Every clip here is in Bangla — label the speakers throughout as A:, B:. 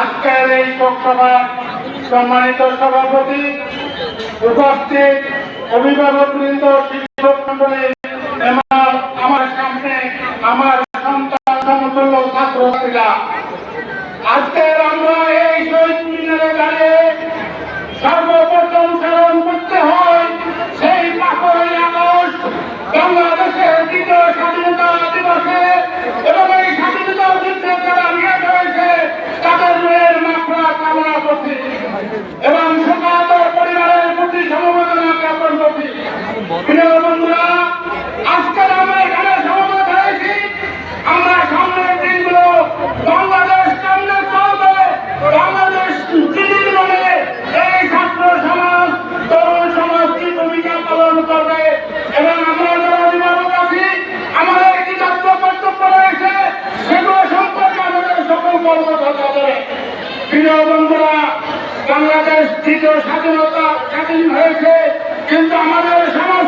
A: আজকের এই শোকসভার সম্মানিত সভাপতি উপস্থিত অভিভাবকবৃন্দ বাংলাদেশ তরুণ সমাজ পালন করবে এবং আমরা যারা কর্তব্য রয়েছে, সেগুলো সম্পর্কে আমাদের সকল প্রিয় বন্ধুরা, বাংলাদেশ দ্বিতীয় স্বাধীনতা স্বাধীন হয়েছে, কিন্তু আমাদের সমাজ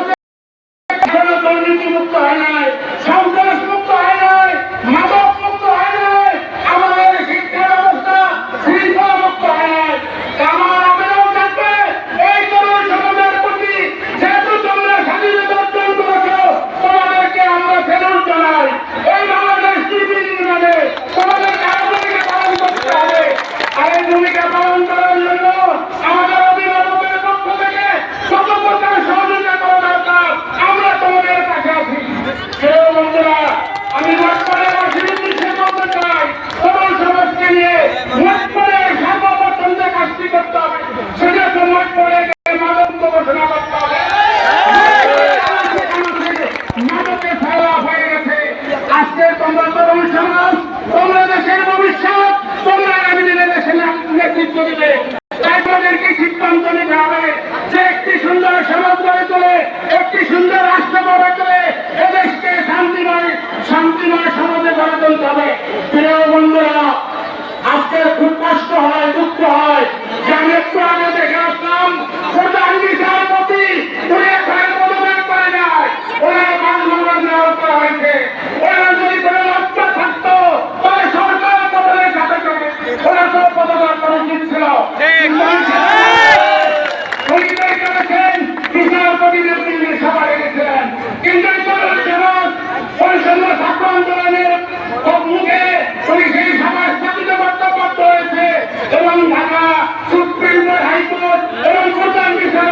A: আজকে তোমরা তরুণ সমাজ তোমরা দেশের ভবিষ্যৎ। তোমরা আমি দিনে দেশের নেতৃত্ব দিবে। তাই তোমাদেরকে সিদ্ধান্ত নিতে হবে যে একটি সুন্দর সমাজ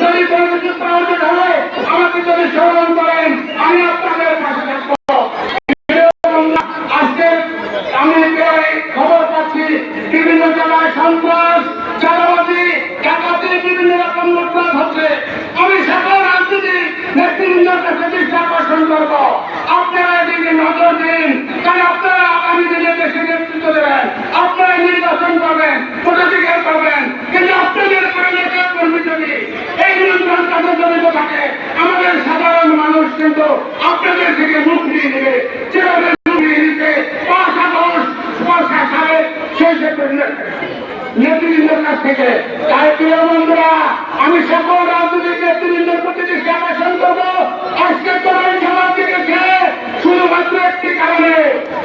A: যদি কোনো কিছু প্রয়োজন হয় আমাকে যদি স্মরণ করেন। আমি আপনাদের পাশে থাকব। আজকে আমি খবর পাচ্ছি টিভি নেতৃবৃন্দের কাছ থেকে। তাই প্রিয় বন্ধুরা, আমি সকল রাজনৈতিক নেতৃবৃন্দের প্রতি আকর্ষণ করব। আজকে তোমার সমাজ থেকে শুধুমাত্র একটি কারণে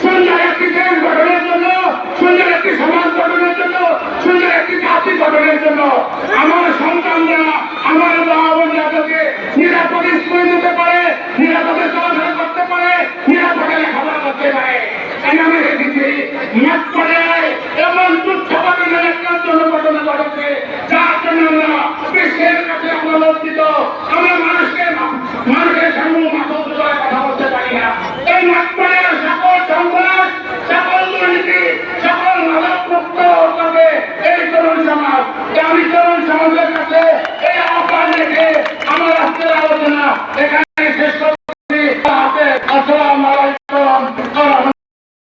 A: সুন্দর একটি দেশ গঠনের জন্য সুন্দর একটি সমাজ গঠনের জন্য সুন্দর একটি জাতি গঠনের জন্য মাঠ পর্যায়ে এমন তুচ্ছ ঘটনার একটা দুর্ঘটনা ঘটেছে, যার জন্য আমরা বিশ্বের কাছে আমরা আমরা মানুষকে মানুষের সামনে এই মাঠ পর্যায়ে সকল সংঘর্ষ সকল দুর্নীতি, সকল মাদক আমি তরুণ সমাজের কাছে এই আহ্বান রেখে আমার আজকের আলোচনা